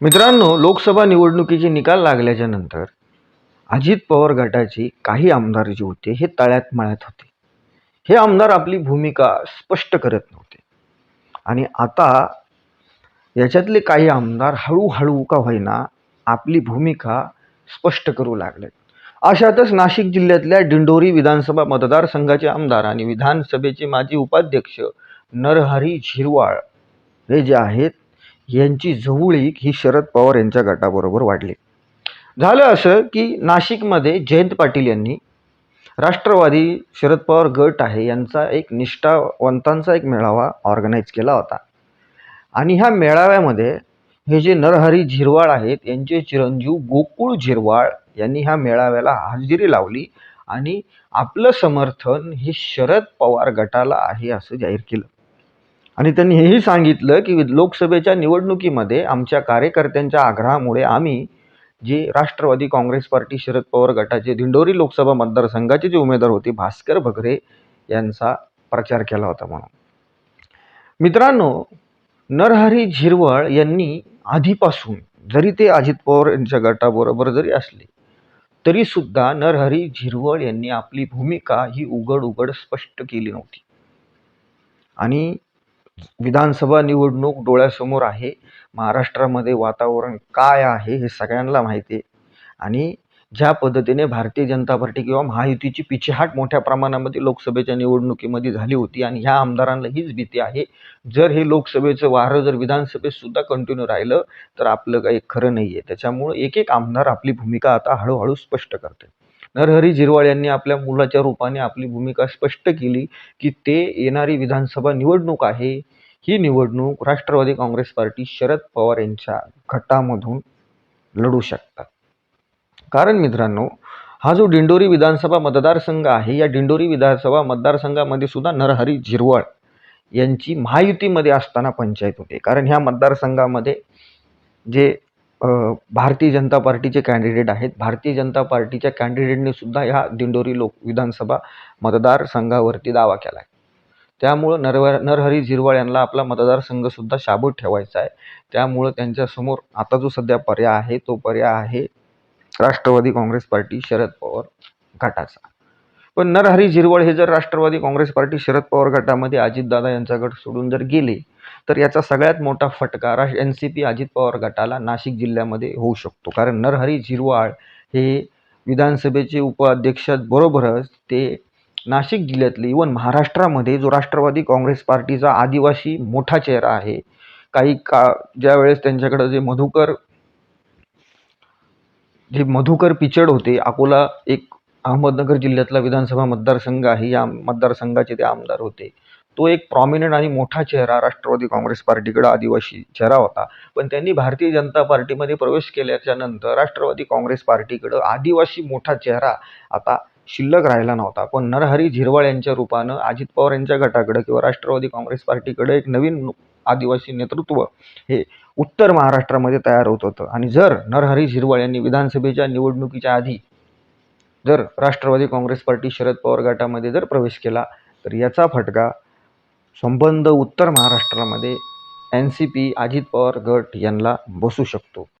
मित्रांनो लोकसभा निवडणुकीचे निकाल लागल्याच्या नंतर अजित पवार गटाचे काही आमदार जे होते हे तळ्यात मळ्यात होते. हे आमदार आपली भूमिका स्पष्ट करत नव्हते. आणि आता याच्यातले काही आमदार हळूहळू का होईना आपली भूमिका स्पष्ट करू लागले अशातच नाशिक जिल्ह्यातल्या दिंडोरी विधानसभा मतदारसंघाचे आमदार आणि विधानसभेचे माजी उपाध्यक्ष नरहरी झिरवाळ हे जे आहेत यांची जवळीक ही शरद पवार यांच्या गटाबरोबर वाढली. झालं असं की नाशिकमध्ये जयंत पाटील यांनी राष्ट्रवादी शरद पवार गट आहे यांचा एक निष्ठावंतांचा एक मेळावा ऑर्गनाईज केला होता. आणि ह्या मेळाव्यामध्ये हे जे नरहरी झिरवाळ आहेत यांचे चिरंजीव गोकुळ झिरवाळ यांनी ह्या मेळाव्याला हजेरी लावली आणि आपलं समर्थन हे शरद पवार गटाला आहे असं जाहीर केलं. आणि त्यांनी हेही सांगितलं की लोकसभेच्या निवडणुकीमध्ये आमच्या कार्यकर्त्यांच्या आग्रहामुळे आम्ही जे राष्ट्रवादी काँग्रेस पार्टी शरद पवार गटाचे दिंडोरी लोकसभा मतदारसंघाचे जे उमेदवार होते भास्कर भगरे यांचा प्रचार केला होता म्हणून. मित्रांनो नरहरी झिरवळ यांनी आधीपासून जरी ते अजित पवार यांच्या गटाबरोबर जरी असले तरीसुद्धा नरहरी झिरवळ यांनी आपली भूमिका ही उघड उघड स्पष्ट केली नव्हती. आणि विधानसभा निवडणूक डोळ्यासमोर आहे. महाराष्ट्रामध्ये वातावरण काय आहे हे सगळ्यांना माहिती आहे. आणि ज्या पद्धतीने भारतीय जनता पार्टी किंवा महायुतीची पिछेहाट मोठ्या प्रमाणामध्ये लोकसभेच्या निवडणुकीमध्ये झाली होती आणि ह्या आमदारांना हीच भीती आहे. जर हे लोकसभेचं वारं जर विधानसभेत सुद्धा कंटिन्यू राहिलं तर आपलं काही खरं नाही आहे त्याच्यामुळं एक एक आमदार आपली भूमिका आता हळूहळू स्पष्ट करते नरहरी झिरवाळ यांनी आपल्या मुलाच्या रूपाने आपली भूमिका स्पष्ट केली की ते येणारी विधानसभा निवडणूक आहे. ही निवडणूक राष्ट्रवादी काँग्रेस पार्टी शरद पवार यांच्या गटामधून लढू शकतात. कारण मित्रांनो हा जो दिंडोरी विधानसभा मतदारसंघ आहे या दिंडोरी विधानसभा मतदारसंघामध्ये सुद्धा नरहरी झिरवळ यांची महायुतीमध्ये असताना पंचायत होते. कारण ह्या मतदारसंघामध्ये जे भारतीय जनता पार्टीचे कॅन्डिडेट आहेत. भारतीय जनता पार्टीच्या कॅन्डिडेटने सुद्धा ह्या दिंडोरी लोक विधानसभा मतदारसंघावरती दावा केला आहे त्यामुळं नरवर नरहरी झिरवाळ यांना आपला मतदारसंघसुद्धा शाबूत ठेवायचा आहे. त्यामुळं त्यांच्यासमोर आता जो सध्या पर्याय आहे तो पर्याय आहे राष्ट्रवादी काँग्रेस पार्टी शरद पवार गटाचा. पण नरहरी झिरवळ हे जर राष्ट्रवादी काँग्रेस पार्टी शरद पवार गटामध्ये अजितदादा यांचा गट सोडून जर गेले तर याचा सगळ्यात मोठा फटका राष्ट्र N C P Ajit Pawar गटाला नाशिक जिल्ह्यामध्ये होऊ शकतो. कारण नरहरी झिरवाळ हे विधानसभेचे उपाध्यक्षाबरोबरच ते नाशिक जिल्ह्यातले इवन महाराष्ट्रामध्ये जो राष्ट्रवादी काँग्रेस पार्टीचा आदिवासी मोठा चेहरा आहे काही का ज्यावेळेस त्यांच्याकडं जे मधुकर जे मधुकर पिचड होते अकोला एक अहमदनगर जिल्ह्यातला विधानसभा मतदारसंघ आहे. या मतदारसंघाचे ते आमदार होते. तो एक प्रॉमिनंट आणि मोठा चेहरा राष्ट्रवादी काँग्रेस पार्टीकडे आदिवासी चेहरा होता. पण त्यांनी भारतीय जनता पार्टीमध्ये प्रवेश केल्याच्यानंतर राष्ट्रवादी काँग्रेस पार्टीकडं आदिवासी मोठा चेहरा आता शिल्लक राहिला नव्हता. पण नरहरी झिरवाळ यांच्या रूपानं अजित पवार यांच्या गटाकडं किंवा राष्ट्रवादी काँग्रेस पार्टीकडे एक नवीन आदिवासी नेतृत्व हे उत्तर महाराष्ट्रामध्ये तयार होत होतं. आणि जर नरहरी झिरवाळ यांनी विधानसभेच्या निवडणुकीच्या आधी जर राष्ट्रवादी काँग्रेस पार्टी शरद पवार गटामध्ये जर प्रवेश केला तर याचा फटका संबंध उत्तर महाराष्ट्रामध्ये N C P Ajit Pawar गट यांना बसू शकतो.